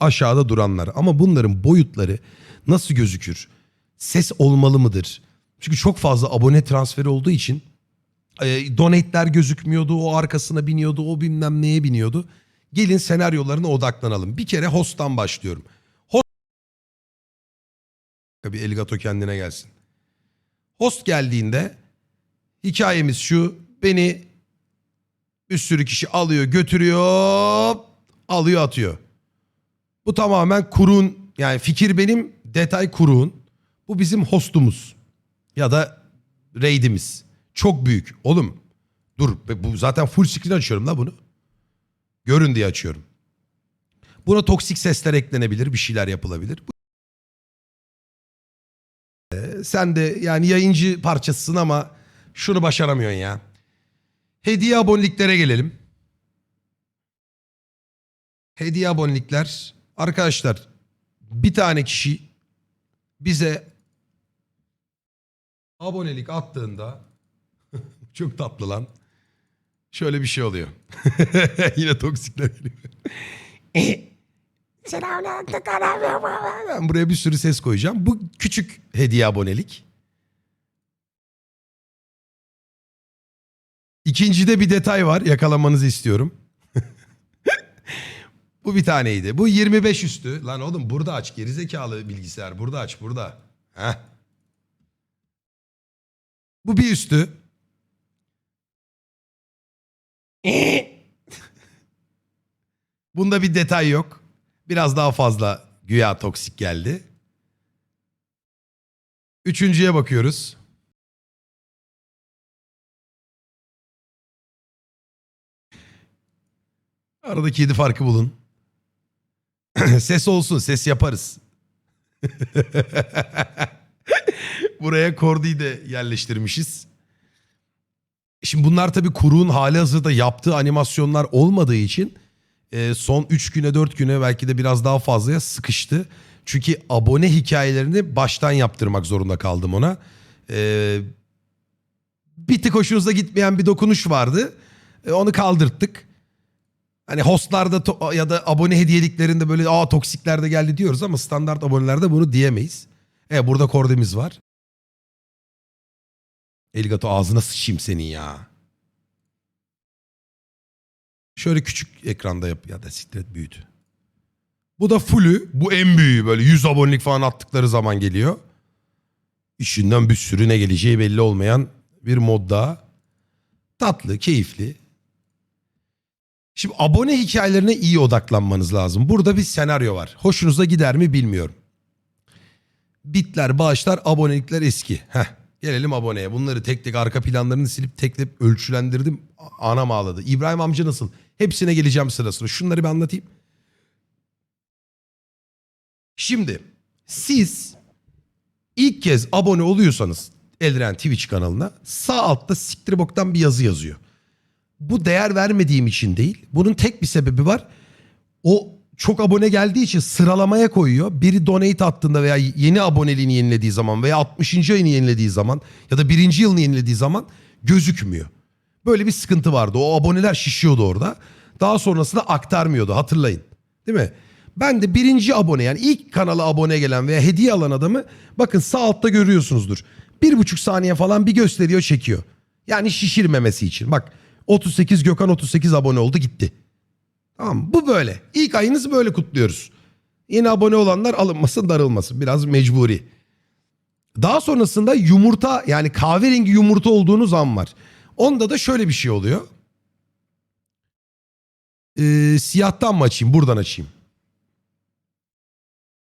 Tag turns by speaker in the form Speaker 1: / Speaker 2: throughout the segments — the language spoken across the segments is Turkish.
Speaker 1: aşağıda duranlar. Ama bunların boyutları nasıl gözükür? Ses olmalı mıdır? Çünkü çok fazla abone transferi olduğu için e, donate'ler gözükmüyordu. O arkasına biniyordu. O bilmem neye biniyordu. Gelin senaryolarına odaklanalım. Bir kere host'tan başlıyorum. Host... Bir Elgato kendine gelsin. Host geldiğinde hikayemiz şu. Beni bir sürü kişi alıyor götürüyor alıyor atıyor. Bu tamamen kurun yani fikir benim detay kurun. Bu bizim hostumuz ya da raidimiz. Çok büyük oğlum dur bu zaten full screen açıyorum da bunu. Görün diye açıyorum. Buna toksik sesler eklenebilir bir şeyler yapılabilir. Ee, Sen de yani yayıncı parçasısın ama şunu başaramıyorsun ya. Hediye aboneliklere gelelim. Hediye abonelikler. Arkadaşlar bir tane kişi bize abonelik attığında çok tatlı lan. Şöyle bir şey oluyor. Yine toksikler geliyor. ben buraya bir sürü ses koyacağım. Bu küçük hediye abonelik. İkincide bir detay var yakalamanızı istiyorum. Bu bir taneydi. Bu 25 üstü. Lan oğlum burada aç gerizekalı bilgisayar. Burada aç burada. Heh. Bu bir üstü. Bunda bir detay yok. Biraz daha fazla güya toksik geldi. Üçüncüye bakıyoruz. Aradaki yedi farkı bulun. ses olsun, ses yaparız. Buraya Kordi'yi de yerleştirmişiz. Şimdi bunlar tabii kuruğun hali hazırda yaptığı animasyonlar olmadığı için e, son 3 güne 4 güne belki de biraz daha fazlaya sıkıştı. Çünkü abone hikayelerini baştan yaptırmak zorunda kaldım ona. E, bir tık hoşunuza gitmeyen bir dokunuş vardı. E, onu kaldırttık. Hani hostlarda ya da abone hediyeliklerinde böyle aa toksikler de geldi diyoruz ama standart abonelerde bunu diyemeyiz. E burada kordemiz var. Elgato ağzına sıçayım senin ya. Şöyle küçük ekranda yap ya da siktir et büyüt. Bu da fullü. Bu en büyüğü böyle 100 abonelik falan attıkları zaman geliyor. İçinden bir sürü ne geleceği belli olmayan bir mod daha. Tatlı, keyifli. Şimdi abone hikayelerine iyi odaklanmanız lazım. Burada bir senaryo var. Hoşunuza gider mi bilmiyorum. Bitler, bağışlar, abonelikler eski. Heh. Gelelim aboneye. Bunları tek tek arka planlarını silip tek tek ölçülendirdim. Anam ağladı. İbrahim amca nasıl? Hepsine geleceğim sıra sıra. Şunları bir anlatayım. Şimdi siz ilk kez abone oluyorsanız Eldiren Twitch kanalına sağ altta siktir boktan bir yazı yazıyor. Bu değer vermediğim için değil. Bunun tek bir sebebi var. O çok abone geldiği için sıralamaya koyuyor. Biri donate attığında veya yeni aboneliğini yenilediği zaman veya 60. ayını yenilediği zaman ya da birinci yılını yenilediği zaman gözükmüyor. Böyle bir sıkıntı vardı. O aboneler şişiyordu orada. Daha sonrasında aktarmıyordu hatırlayın. Değil mi? Ben de birinci abone yani ilk kanala abone gelen veya hediye alan adamı bakın sağ altta görüyorsunuzdur. Bir buçuk saniye falan bir gösteriyor çekiyor. Yani şişirmemesi için. Bak 38 Gökhan 38 abone oldu gitti. Tamam bu böyle. İlk ayınızı böyle kutluyoruz. Yeni abone olanlar alınmasın darılmasın. Biraz mecburi. Daha sonrasında yumurta yani kahverengi yumurta olduğunuz an var. Onda da şöyle bir şey oluyor. Ee, siyahtan mı açayım? Buradan açayım.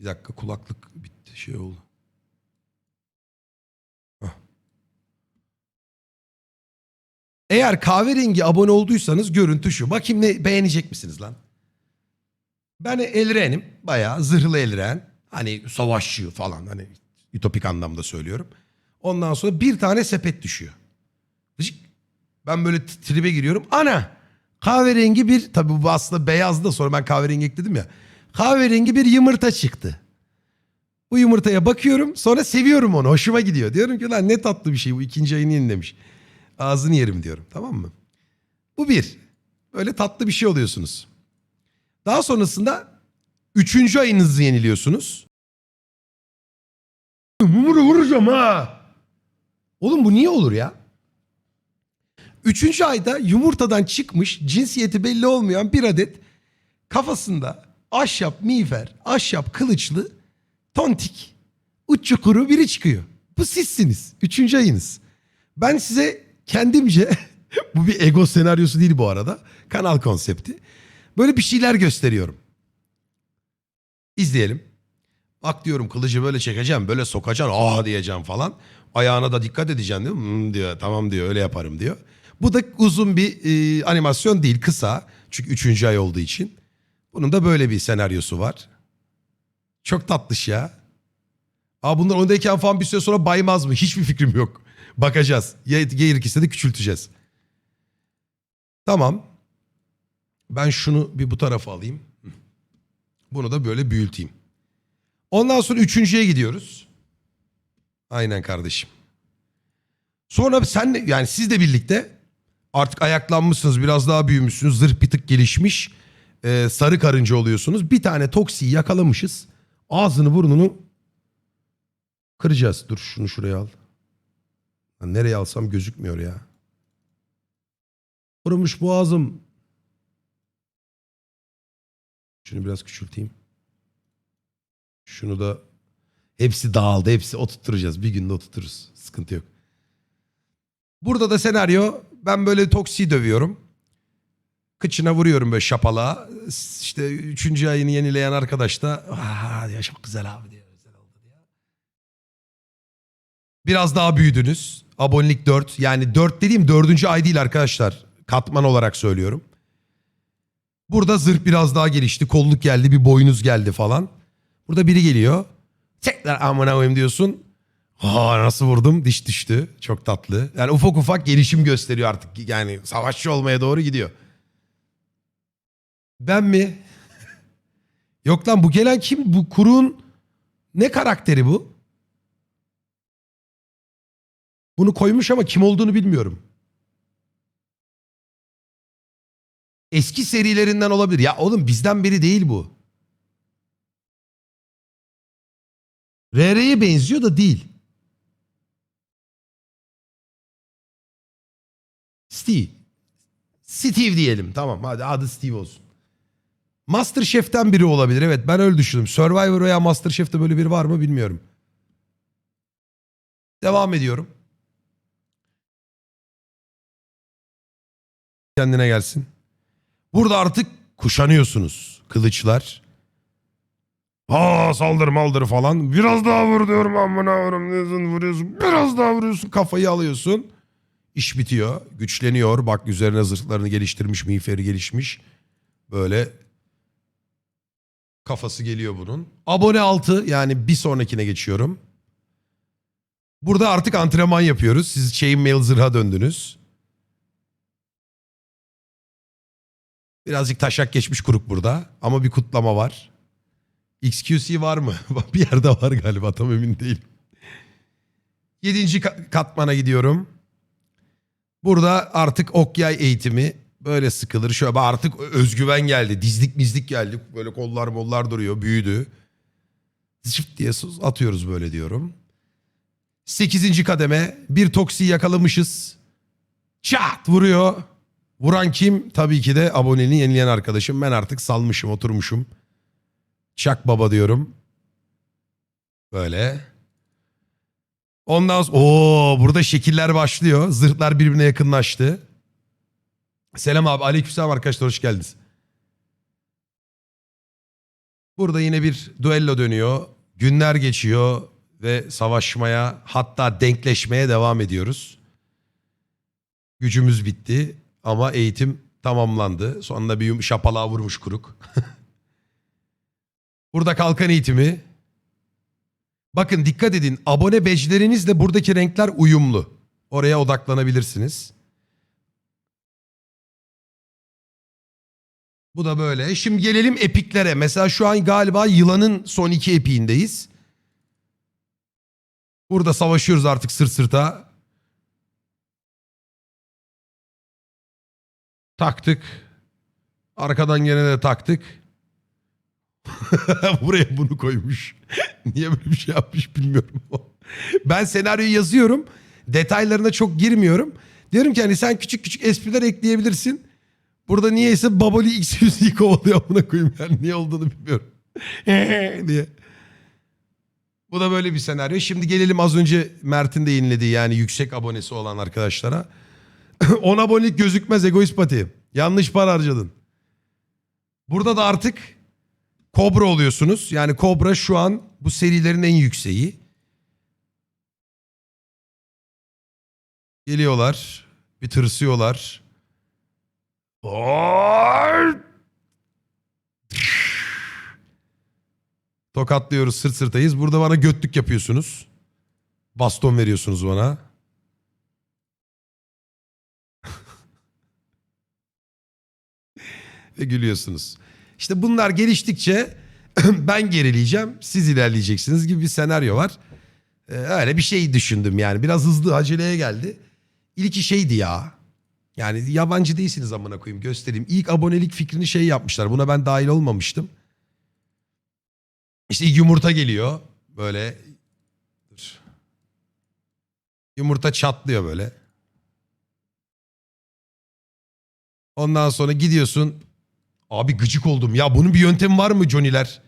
Speaker 1: Bir dakika kulaklık bitti şey oldu. Eğer kahverengi abone olduysanız görüntü şu. Bakayım ne beğenecek misiniz lan? Ben Elren'im. Bayağı zırhlı Elren. Hani savaşçı falan hani ütopik anlamda söylüyorum. Ondan sonra bir tane sepet düşüyor. Ben böyle tribe giriyorum. Ana kahverengi bir tabii bu aslında beyazdı da sonra ben kahverengi ekledim ya. Kahverengi bir yumurta çıktı. Bu yumurtaya bakıyorum sonra seviyorum onu. Hoşuma gidiyor. Diyorum ki lan ne tatlı bir şey bu ikinci ayını yenilemiş. Ağzını yerim diyorum tamam mı? Bu bir. Böyle tatlı bir şey oluyorsunuz. Daha sonrasında Üçüncü ayınızı yeniliyorsunuz. Mumuru vuracağım ha. Oğlum bu niye olur ya? Üçüncü ayda yumurtadan çıkmış cinsiyeti belli olmayan bir adet kafasında ahşap miğfer, ahşap kılıçlı, tontik, uç kuru biri çıkıyor. Bu sizsiniz. Üçüncü ayınız. Ben size kendimce bu bir ego senaryosu değil bu arada. Kanal konsepti. Böyle bir şeyler gösteriyorum. İzleyelim. Bak diyorum kılıcı böyle çekeceğim, böyle sokacağım, aa diyeceğim falan. Ayağına da dikkat edeceksin diyor. "Hmm," diyor, tamam diyor, öyle yaparım diyor. Bu da uzun bir e, animasyon değil, kısa. Çünkü üçüncü ay olduğu için. Bunun da böyle bir senaryosu var. Çok tatlış ya. Aa bunlar ondayken falan bir süre sonra baymaz mı? Hiçbir fikrim yok. Bakacağız. Gerekirse de küçülteceğiz. Tamam. Ben şunu bir bu tarafa alayım. Bunu da böyle büyüteyim. Ondan sonra üçüncüye gidiyoruz. Aynen kardeşim. Sonra sen yani siz de birlikte artık ayaklanmışsınız biraz daha büyümüşsünüz zırh bir tık gelişmiş e, sarı karınca oluyorsunuz. Bir tane toksiyi yakalamışız ağzını burnunu kıracağız. Dur şunu şuraya al. Lan nereye alsam gözükmüyor ya. Vurmuş boğazım. Şunu biraz küçülteyim. Şunu da hepsi dağıldı. Hepsi oturtturacağız. Bir günde oturturuz. Sıkıntı yok. Burada da senaryo ben böyle toksiyi dövüyorum. Kıçına vuruyorum böyle şapalağa. İşte üçüncü ayını yenileyen arkadaş da Aa, ya çok güzel abi diyor. Diyor. Biraz daha büyüdünüz. Abonelik 4. Yani 4 dediğim dördüncü ay değil arkadaşlar. Katman olarak söylüyorum. Burada zırh biraz daha gelişti. Kolluk geldi, bir boynuz geldi falan. Burada biri geliyor. Tekrar amına koyayım diyorsun. Ha nasıl vurdum? Diş düştü. Çok tatlı. Yani ufak ufak gelişim gösteriyor artık. Yani savaşçı olmaya doğru gidiyor. Ben mi? Yok lan bu gelen kim? Bu kurun ne karakteri bu? Bunu koymuş ama kim olduğunu bilmiyorum. Eski serilerinden olabilir. Ya oğlum bizden biri değil bu. RR'ye benziyor da değil. Steve. Steve diyelim. Tamam hadi adı Steve olsun. Masterchef'ten biri olabilir. Evet ben öyle düşündüm. Survivor veya Masterchef'te böyle biri var mı bilmiyorum. Devam ediyorum. Kendine gelsin. Burada artık kuşanıyorsunuz. Kılıçlar. Aa saldır maldır falan. Biraz daha vur diyorum amına vurum diyorsun vuruyorsun. Biraz daha vuruyorsun kafayı alıyorsun. İş bitiyor. Güçleniyor. Bak üzerine zırhlarını geliştirmiş. Miğferi gelişmiş. Böyle kafası geliyor bunun. Abone 6 yani bir sonrakine geçiyorum. Burada artık antrenman yapıyoruz. Siz chainmail zırha döndünüz. Birazcık taşak geçmiş kuruk burada. Ama bir kutlama var. XQC var mı? bir yerde var galiba tam emin değilim. Yedinci ka- katmana gidiyorum. Burada artık okyay eğitimi böyle sıkılır. Şöyle artık özgüven geldi. Dizlik mizlik geldi. Böyle kollar mollar duruyor. Büyüdü. Zıft diye atıyoruz böyle diyorum. Sekizinci kademe. Bir toksi yakalamışız. Çat vuruyor. Vuran kim? Tabii ki de aboneliğini yenileyen arkadaşım. Ben artık salmışım oturmuşum. Çak baba diyorum. Böyle. Ondan sonra ooo burada şekiller başlıyor. Zırhlar birbirine yakınlaştı. Selam abi. Aleykümselam arkadaşlar hoş geldiniz. Burada yine bir duello dönüyor. Günler geçiyor ve savaşmaya hatta denkleşmeye devam ediyoruz. Gücümüz bitti ama eğitim tamamlandı. Sonunda bir şapalağa vurmuş kuruk. Burada kalkan eğitimi. Bakın dikkat edin abone beclerinizle buradaki renkler uyumlu. Oraya odaklanabilirsiniz. Bu da böyle. Şimdi gelelim epiklere. Mesela şu an galiba yılanın son iki epiğindeyiz. Burada savaşıyoruz artık sırt sırta. Taktık. Arkadan gene de taktık. Buraya bunu koymuş. Niye böyle bir şey yapmış bilmiyorum. ben senaryoyu yazıyorum. Detaylarına çok girmiyorum. Diyorum ki hani sen küçük küçük espriler ekleyebilirsin. Burada niyeyse Baboli X yüzüğü kovalıyor amına koyayım. Yani niye olduğunu bilmiyorum. diye. Bu da böyle bir senaryo. Şimdi gelelim az önce Mert'in de yayınlediği yani yüksek abonesi olan arkadaşlara. 10 abonelik gözükmez egoist pati. Yanlış para harcadın. Burada da artık Kobra oluyorsunuz. Yani Kobra şu an bu serilerin en yükseği. Geliyorlar. Bir tırsıyorlar. Tokatlıyoruz sırt sırtayız. Burada bana götlük yapıyorsunuz. Baston veriyorsunuz bana. Ve gülüyorsunuz. İşte bunlar geliştikçe ben gerileyeceğim, siz ilerleyeceksiniz gibi bir senaryo var. Ee, öyle bir şey düşündüm yani. Biraz hızlı aceleye geldi. İlki şeydi ya. Yani yabancı değilsiniz amına koyayım göstereyim. İlk abonelik fikrini şey yapmışlar. Buna ben dahil olmamıştım. İşte yumurta geliyor. Böyle. Dur. Yumurta çatlıyor böyle. Ondan sonra gidiyorsun. Abi gıcık oldum. Ya bunun bir yöntemi var mı Johnny'ler?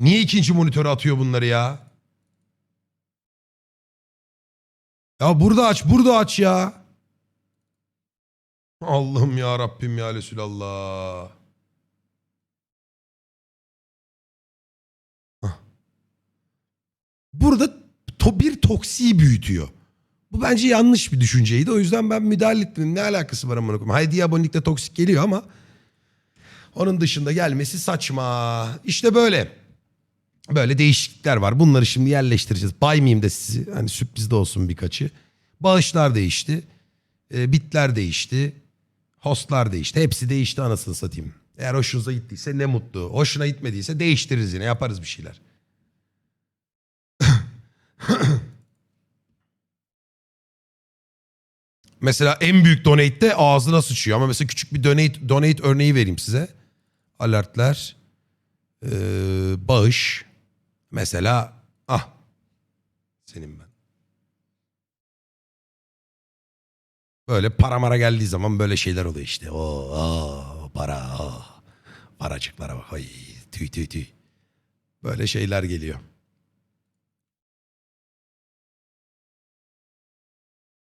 Speaker 1: Niye ikinci monitöre atıyor bunları ya? Ya burada aç, burada aç ya. Allah'ım ya Rabbim ya Resulallah. Burada to bir toksiyi büyütüyor. Bu bence yanlış bir düşünceydi. O yüzden ben müdahale ettim. Ne alakası var amına koyayım? Haydi abonelikte toksik geliyor ama onun dışında gelmesi saçma. İşte böyle. Böyle değişiklikler var. Bunları şimdi yerleştireceğiz. Baymayayım da sizi. Hani sürpriz de olsun birkaçı. Bağışlar değişti. E, bitler değişti. Hostlar değişti. Hepsi değişti anasını satayım. Eğer hoşunuza gittiyse ne mutlu. Hoşuna gitmediyse değiştiririz yine. Yaparız bir şeyler. Mesela en büyük donate'de ağzına sıçıyor. Ama mesela küçük bir donate, donate örneği vereyim size. Alertler. Ee, bağış. Mesela ah senin ben. Böyle para mara geldiği zaman böyle şeyler oluyor işte. Oo, oo, para. oo. Paracıklara bak. Ay, tüy tüy tüy. Böyle şeyler geliyor.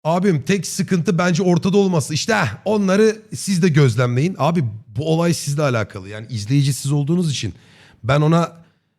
Speaker 1: Abim tek sıkıntı bence ortada olması. İşte onları siz de gözlemleyin. Abi bu olay sizle alakalı. Yani izleyici siz olduğunuz için ben ona